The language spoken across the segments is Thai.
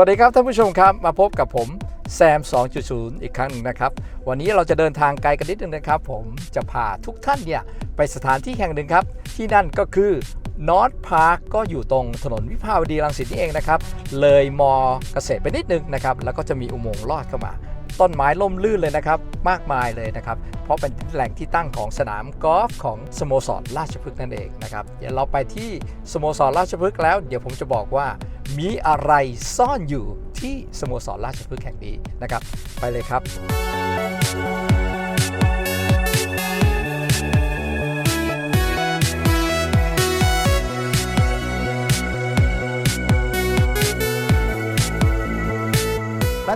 วัสดีครับท่านผู้ชมครับมาพบกับผมแซม 2.0 อีกครั้งหนึ่งนะครับ วันนี้เราจะเดินทางไกลกันนิดนึงนะครับ ผมจะพาทุกท่านเนี่ยไปสถานที่แห่งหนึ่งครับ ที่นั่นก็คือนอตพาร์คก็อยู่ตรงถนนวิภาวดีรังสิตนี่เองนะครับ เลยมอเกษตรไปนิดนึงนะครับ แล้วก็จะมีอุโมงค์ลอดเข้ามา ต้นไม้ล่มลื่นเลยนะครับ มากมายเลยนะครับ เพราะเป็นแหล่งที่ตั้งของสนามกอล์ฟของสโมสรราชพฤกษ์นั่นเองนะครับ เดี๋ยวเราไปที่สโมสรราชพฤกษ์แล้ว เดี๋ยวผมจะบอกว่ามีอะไรซ่อนอยู่ที่สโมสรราชพฤกษ์แห่งนี้นะครับ ไปเลยครับ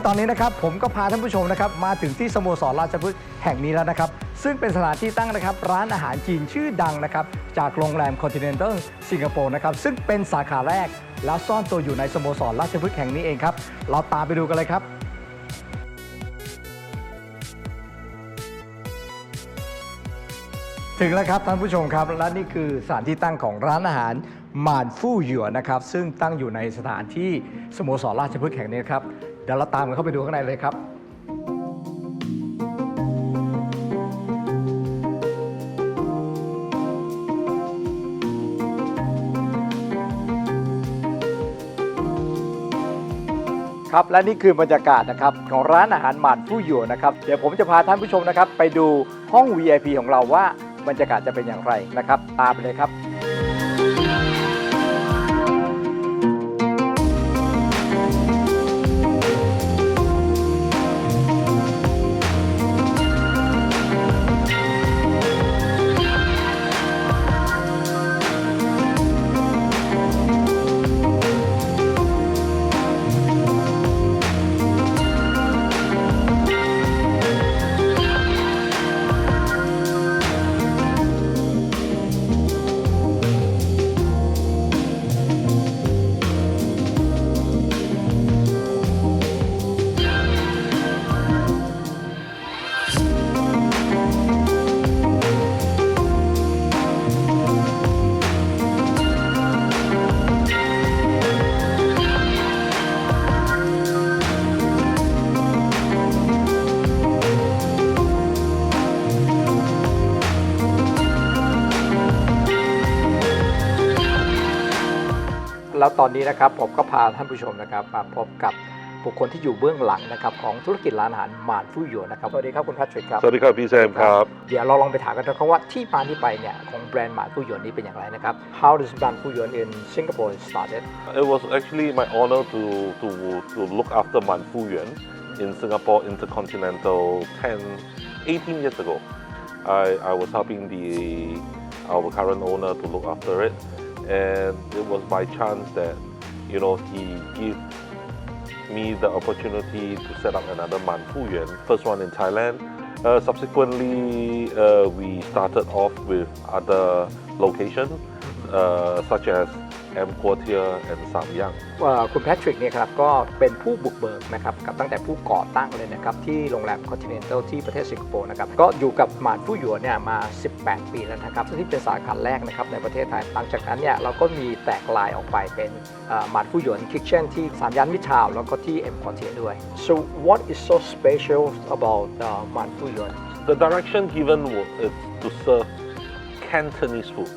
ตอนนี้นะครับผมก็พาท่านผู้ชมนะครับมาถึงที่สโมสรราชพฤกษ์แห่งนี้แล้วนะครับ ซึ่งเป็นสถานที่ตั้งนะครับร้านอาหารจีนชื่อดังนะครับจากโรงแรม Continental สิงคโปร์นะครับซึ่งเป็นสาขาแรก แล้วซ่อนตัวอยู่ในสโมสรราชพฤกษ์แห่งนี้เองครับเราตามไปดูกันเลยครับถึงแล้วครับท่านผู้ชมครับและนี่คือสถานที่ตั้งของร้านอาหารหมานฟู่หยวนนะครับซึ่งตั้งอยู่ในสถานที่สโมสรราชพฤกษ์แห่งนี้ครับ ดี๋ยวเราตามกันเข้าไปดูข้างในเลยครับ ครับและนี่คือบรรยากาศนะครับของร้านอาหารหมานฟู่หยวนนะครับเดี๋ยวผมจะพาท่านผู้ชมนะครับ ไปดูห้อง VIP ของเราว่าบรรยากาศจะเป็นอย่างไรนะครับ ตามไปเลยครับ แล้วตอนนี้นะครับผมก็พาท่านผู้ชมนะครับมาพบกับบุคคลที่อยู่เบื้องหลังนะครับของธุรกิจร้านอาหารหมานฟู่หยวนนะครับสวัสดีครับคุณแพทริกครับสวัสดีครับพี่แซมครับเดี๋ยวเราลองไปถามกันนะครับว่าที่มาที่ไปเนี่ยของแบรนด์หมานฟู่หยวนนี้เป็นอย่างไรนะครับ How does หมานฟู่หยวน in Singapore started It was actually my honor to to to look after Man Fu Yuan in Singapore Intercontinental 10, 18 years ago. I, I was helping the our current owner to look after it, and it was by chance that you know he gave me the opportunity to set up another Man Fu Yuan, first one in Thailand. Uh, subsequently, uh, we started off with other locations uh, such as M Quartier and Samyang. เอ่อคุณแพทริกเนี่ยครับก็เป็นผู้บุกเบิกนะครับกับตั้งแต่ผู้ก่อตั้งเลยนะครับที่โรงแรม Continental ที่ประเทศสิงคโปร์นะครับก็อยู่กับหมานฟู่หยวนเนี่ยมา 18 ปีแล้วนะครับซึ่งที่เป็นสาขาแรกนะครับในประเทศไทยหลังจากนั้นเนี่ยเราก็มีแตกลายออกไปเป็นเอ่อหมานฟู่หยวนคิทเช่นที่สามย่านมิตรทาวน์แล้วก็ที่ M Quartier ด้วย so what is so special about uh, หมานฟู่หยวน The direction given was is to serve Cantonese food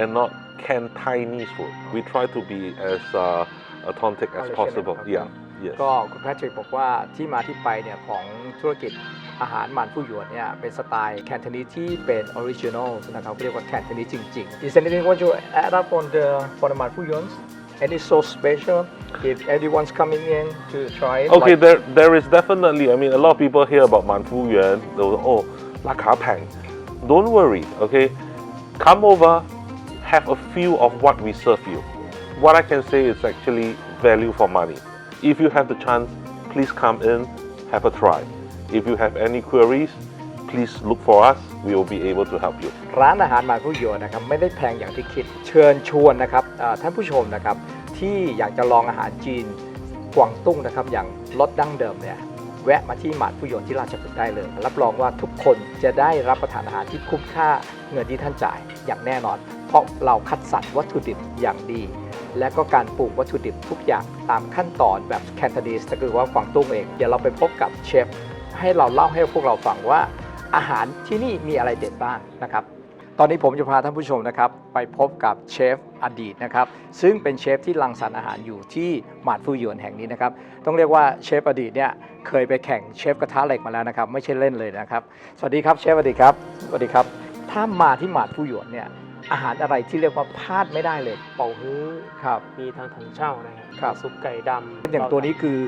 and not Cantonese food. We try to be as uh, authentic as Original, possible. okay. Yeah. Yes. ก็คุณแพทริกบอกว่าที่มาที่ไปเนี่ยของธุรกิจอาหารหมันฟู่หยวนเนี่ยเป็นสไตล์แคนทนีที่เป็นออริจินอลนะครับเรียกว่าแคนทนีจริงๆ Is anything want to add up on the for the หมันฟู่หยวน And it's so special if everyone's coming in to try it Okay, like- there there is definitely. I mean, a lot of people hear about Man Fu Yuan. They will, oh, La Ka Pang. Don't worry. Okay, come over, Have a feel of what we serve you. What I can say is actually value for money. If you have the chance, please come in, have a try. If you have any queries, please look for us. We will be able to help you. ร้านอาหารมานฟู่หยนะครับไม่ได้แพงอย่างที่คิด เชิญชวนนะครับเอ่อท่านผู้ชมนะครับ ที่อยากจะลองอาหารจีนกวางตุ้งนะครับ อย่างรสดั้งเดิมเนี่ยแวะมาที่หมานฟู่หยนที่ราชพฤกษ์ได้เลย รับรองว่าทุกคนจะได้รับประทานอาหารที่คุ้มค่าเงินที่ท่านจ่ายอย่างแน่นอน เพราะเราคัดสรรวัตถุดิบอย่างดี และก็การปลูกวัตถุดิบทุกอย่างตามขั้นตอนแบบแคนตาดีสก็คือว่ากวางตุ้งเอง เดี๋ยวเราไปพบกับเชฟให้เราเล่าให้พวกเราฟังว่าอาหารที่นี่มีอะไรเด็ดบ้างนะครับ ตอนนี้ผมจะพาท่านผู้ชมนะครับไปพบกับเชฟอดีตนะครับ ซึ่งเป็นเชฟที่รังสรรค์อาหารอยู่ที่หมาดฟูหยวนแห่งนี้นะครับ ต้องเรียกว่าเชฟอดีตเนี่ยเคยไปแข่งเชฟกระทะเหล็กมาแล้วนะครับ ไม่ใช่เล่นเลยนะครับ สวัสดีครับเชฟอดีตครับ สวัสดีครับ ถ้ามาที่หมาดฟูหยวนเนี่ย อาหารอะไรที่เรียกว่าพลาดไม่ได้เลย เป่าฮื้อครับ มีทางถังเช่านะครับครับ ซุปไก่ดำอย่างตัวนี้คือ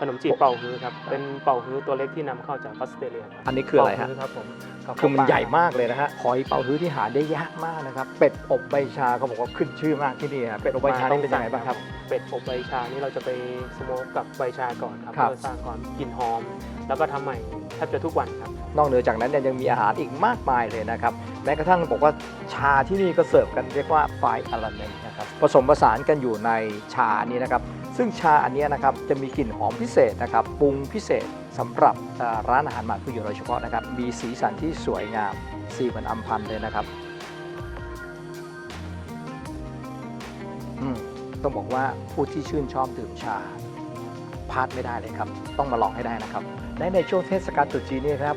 ขนมจีบเป่าฮื้อครับ เป็นเป่าฮื้อตัวเล็กที่นำเข้าจากออสเตรเลียครับอันนี้คืออะไรฮะ เป่าฮื้อครับผมกระเพาะคือมันปลาใหญ่มากเลยนะฮะหอยเป๋าฮื้อที่หาได้ยากมากนะครับ เป็ดอบใบชาเขาบอกว่าขึ้นชื่อมากที่นี่ฮะเป็ดอบใบชานี่เป็นยังไงบ้างครับ เป็ดอบใบชานี่เราจะไปสโมกกับใบชาก่อนครับครับ เพื่อสร้างความกลิ่นหอม แล้วก็ทำใหม่แท บจะทุกวันครับ นอกเหนือจากนั้นเนี่ยยังมีอาหารอีกมากมายเลยนะครับแม้กระทั่งบอกว่าชาที่นี่ก็เสิร์ฟกันเรียกว่าไฟอลาเมนนะครับผสมผสานกันอยู่ในชาอันนี้นะครับ ซึ่งชาอันนี้นะครับจะมีกลิ่นหอมพิเศษนะครับปรุงพิเศษสำหรับร้านอาหารหมาดผู้อยู่โดยเฉพาะนะครับมีสีสันที่สวยงามสีเหมือนอัมพันเลยนะครับต้องบอกว่าผู้ที่ชื่นชอบดื่มชาพลาดไม่ได้เลยครับ ต้องมาลองให้ได้นะครับ และในช่วงเทศกาลตรุษจีนนี่ครับ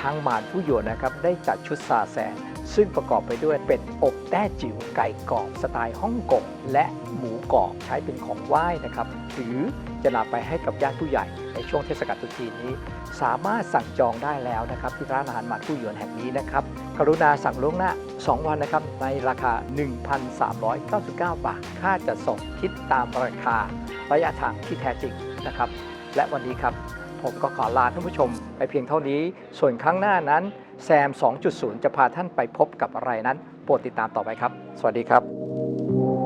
ทางหมานผู้หยวนนะครับได้จัดชุดซาแซนซึ่งประกอบไปด้วยเป็ดอบแต้จิ๋วไก่กรอบสไตล์ฮ่องกงและหมูกรอบใช้เป็นของไหว้นะครับ หรือจะนำไปให้กับญาติผู้ใหญ่ในช่วงเทศกาลตรุษจีนนี้ สามารถสั่งจองได้แล้วนะครับที่ร้านอาหารหมานผู้หยวนแห่งนี้นะครับกรุณาสั่งล่วงหน้า 2 วันนะครับในราคา 1,399 บาท ค่าจัดส่งคิดตามราคาระยะทางที่แท้จริงนะครับ และวันนี้ครับ ผมก็ขอลาท่านผู้ชมไปเพียงเท่านี้ ส่วนครั้งหน้านั้นแซม 2.0 จะพาท่านไปพบกับอะไรนั้น โปรดติดตามต่อไปครับ สวัสดีครับ